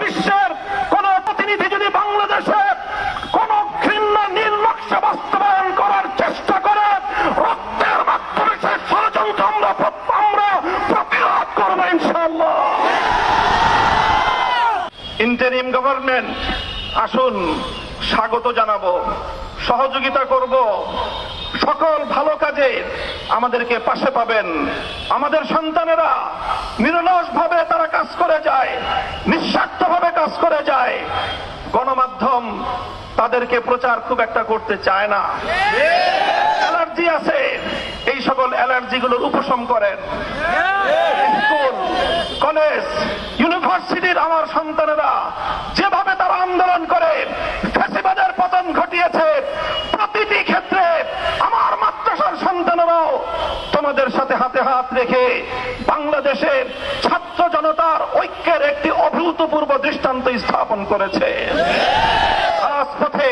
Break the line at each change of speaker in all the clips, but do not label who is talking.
বিশ্বের কোন প্রতিনিধি যদি বাংলাদেশে কোন ঘৃণ্য নীল বাস্তবায়ন করার চেষ্টা করে, রক্তের মাধ্যমে সে ষড়যন্ত্র আমরা আমরা প্রতিরোধ করব ইনশাল্লাহ ইন্টারিম গভর্নমেন্ট আসুন স্বাগত জানাব, সহযোগিতা করব কাজে আমাদেরকে পাশে পাবেন। আমাদের সন্তানেরা নিরলস ভাবে তারা কাজ করে যায় নিঃস্বার্থ ভাবে কাজ করে যায়। গণমাধ্যম তাদেরকে প্রচার খুব একটা করতে চায় না। অ্যালার্জি আছে, এই সকল অ্যালার্জি গুলোর উপশম করেন। স্কুল, কলেজ, ইউনিভার্সিটির আমার সন্তানেরা যেভাবে তারা আন্দোলন করে, ফ্যাসিবাদের পতন ঘটিয়েছে প্রতিটি ক্ষেত্রে আমার মাদ্রাসার সন্তানেরাও তোমাদের সাথে হাতে হাত রেখে বাংলাদেশের ছাত্র জনতার ঐক্যের একটি অভূতপূর্ব দৃষ্টান্ত স্থাপন করেছে। রাজপথে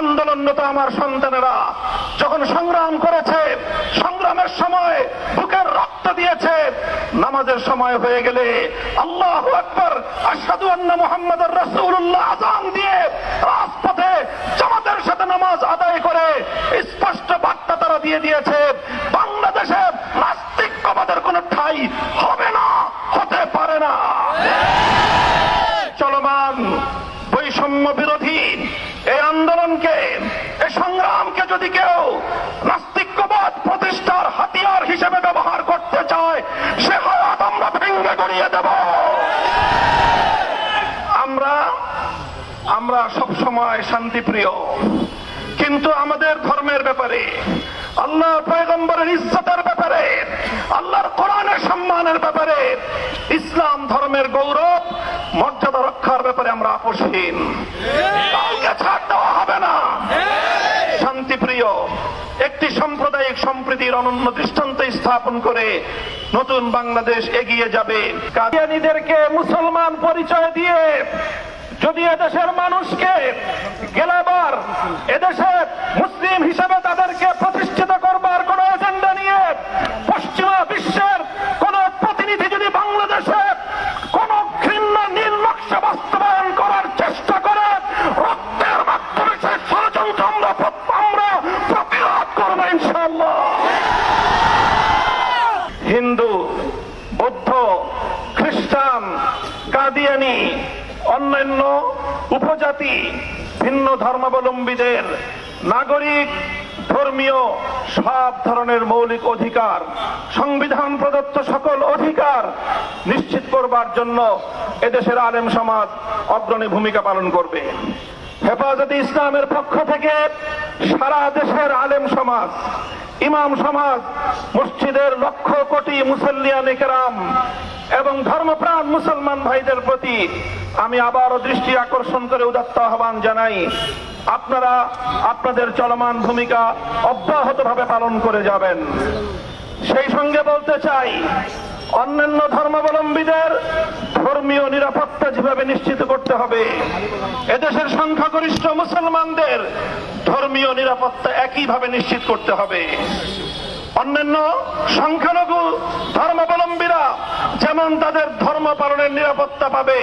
আন্দোলনরত আমার সন্তানেরা। যখন সংগ্রাম করেছে, সংগ্রামের সময় বুকের রক্ত দিয়েছে। নামাজের সময় হয়ে গেলে আল্লাহ আকবর আসাদু আন্না মোহাম্মদ রসুল্লাহ আজান দিয়ে রাজপথে জামাতের সাথে নামাজ আদায় করে স্পষ্ট বার্তা তারা দিয়ে দিয়েছে বাংলাদেশে নাস্তিকবাদের কোনো ঠাই হবে না হতে পারে না চলমান বৈষম্য বিরোধী এই আন্দোলনকে এই সংগ্রামকে যদি কেউ নাস্তিক্যবাদ প্রতিষ্ঠার হাতিয়ার হিসেবে ব্যবহার করতে চায়, সে হাত আমরা ভেঙ্গে গড়িয়ে দেব। আমরা আমরা সব সময় শান্তিপ্রিয়, কিন্তু আমাদের ধর্মের ব্যাপারে আল্লাহ পয়গম্বরের ইজ্জতের ব্যাপারে, আল্লাহর কোরআনের সম্মানের ব্যাপারে, ইসলাম ধর্মের গৌরব, মর্যাদা রক্ষার ব্যাপারে আমরা আপোষহীন কাউকে ছাড় দেওয়া হবে না শান্তিপ্রিয় একটি সাম্প্রদায়িক সম্প্রীতির অনন্য দৃষ্টান্ত স্থাপন করে নতুন বাংলাদেশ এগিয়ে যাবে। কাদিয়ানিদেরকে মুসলমান পরিচয় দিয়ে যদি এদেশের মানুষকে গেলাবার এদেশে মুসলিম হিসেবে তাদেরকে প্রতিষ্ঠিত করবার কোন এজেন্ডা নিয়ে পশ্চিমা বিশ্বের কোন প্রতিনিধি যদি বাংলাদেশে কোন ঘৃণ্য নীল নকশা বাস্তবায়ন করার চেষ্টা করে, রক্তের মাধ্যমে ষড়যন্ত্র আমরা আমরা প্রতিরোধ করব ইনশাল্লাহ কাদিয়ানি অন্যান্য উপজাতি, ভিন্ন ধর্মাবলম্বীদের নাগরিক, ধর্মীয় সব ধরনের মৌলিক অধিকার, সংবিধান প্রদত্ত সকল অধিকার নিশ্চিত করবার জন্য এদেশের আলেম সমাজ অগ্রণী ভূমিকা পালন করবে। হেফাজতে ইসলামের পক্ষ থেকে সারা দেশের আলেম সমাজ, ইমাম সমাজ, মসজিদের লক্ষ কোটি মুসল্লিয়ান এবং ধর্মপ্রাণ মুসলমান ভাইদের প্রতি আমি আবারও দৃষ্টি আকর্ষণ করে উদাত্ত আহ্বান জানাই। আপনারা আপনাদের চলমান ভূমিকা অব্যাহতভাবে পালন করে যাবেন। সেই সঙ্গে বলতে চাই, অন্যান্য ধর্মাবলম্বীদের ধর্মীয় নিরাপত্তা যেভাবে নিশ্চিত করতে হবে, এদেশের সংখ্যাগরিষ্ঠ মুসলমানদের ধর্মীয় নিরাপত্তা একইভাবে নিশ্চিত করতে হবে। অন্যান্য সংখ্যালঘু ধর্মাবলম্বীরা যেমন তাদের ধর্ম পালনের নিরাপত্তা পাবে,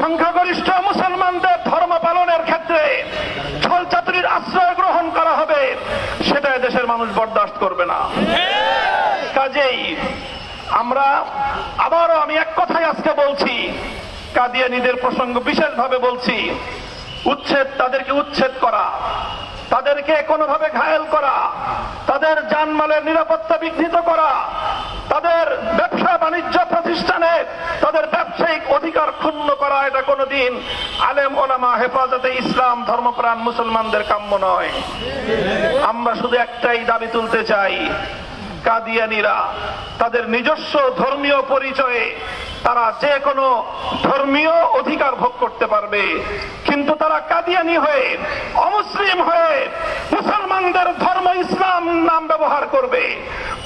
সংখ্যাগরিষ্ঠ মুসলমানদের ধর্ম পালনের ক্ষেত্রে ছল চাতুরির আশ্রয় গ্রহণ করা হবে, সেটা দেশের মানুষ বরদাস্ত করবে না। কাজেই আমরা আবারও আমি এক কথাই আজকে বলছি, কাদিয়ানিদের প্রসঙ্গ বিশেষভাবে বলছি, উচ্ছেদ তাদেরকে উচ্ছেদ করা, তাদেরকে কোনোভাবে ঘায়েল করা তাদের জানমালের নিরাপত্তা বিঘ্নিত করা, তাদের ব্যবসা বাণিজ্য প্রতিষ্ঠানে তাদের ব্যবসায়িক অধিকার ক্ষুণ্ণ করা, এটা কোনোদিন আলেম ওলামা হেফাজতে ইসলাম ধর্মপ্রাণ মুসলমানদের কাম্য নয়। আমরা শুধু একটাই দাবি তুলতে চাই, কাদিয়ানিরা, তাদের নিজস্ব ধর্মীয় পরিচয়ে তারা যে কোনো ধর্মীয় অধিকার ভোগ করতে পারবে। কিন্তু তারা কাদিয়ানি হয়ে, অমুসলিম হয়ে মুসলমানদের ধর্ম ইসলাম নাম ব্যবহার করবে,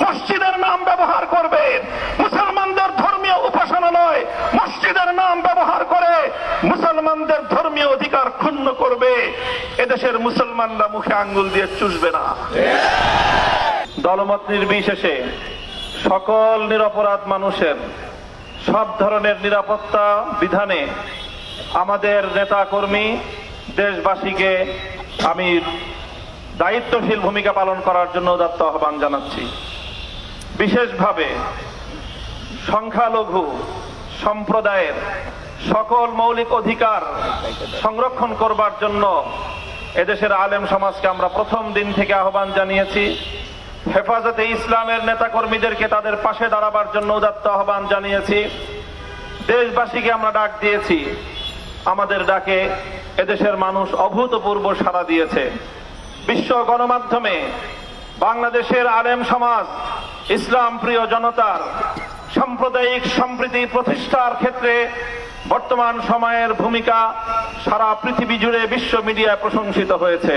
মসজিদের নাম ব্যবহার করবে, মুসলমানদের ধর্মীয় উপাসনালয় মসজিদের নাম ব্যবহার করে মুসলমানদের ধর্মীয় অধিকার ক্ষুণ্ণ করবে। এদেশের মুসলমানরা মুখে আঙ্গুল দিয়ে চুষবে না। দলমত নির্বিশেষে সকল নিরপরাধ মানুষের সব ধরনের নিরাপত্তা বিধানে আমাদের নেতা কর্মী দেশবাসীকে আমি দায়িত্বশীল ভূমিকা পালন করার জন্য দত্ত আহ্বান জানাচ্ছি। বিশেষভাবে সংখ্যালঘু সম্প্রদায়ের সকল মৌলিক অধিকার সংরক্ষণ করবার জন্য এদেশের আলেম সমাজকে আমরা প্রথম দিন থেকে আহ্বান জানিয়েছি। হেফাজতে ইসলামের নেতাকর্মীদেরকে তাদের পাশে দাঁড়াবার জন্য উদাত্ত আহ্বান জানিয়েছি। দেশবাসীকে আমরা ডাক দিয়েছি। আমাদের ডাকে এদেশের মানুষ অভূতপূর্ব সাড়া দিয়েছে। বিশ্ব গণমাধ্যমে বাংলাদেশের আলেম সমাজ, ইসলাম প্রিয় জনতার সাম্প্রদায়িক সম্প্রীতি প্রতিষ্ঠার ক্ষেত্রে বর্তমান সময়ের ভূমিকা সারা পৃথিবী জুড়ে বিশ্ব মিডিয়ায় প্রশংসিত হয়েছে।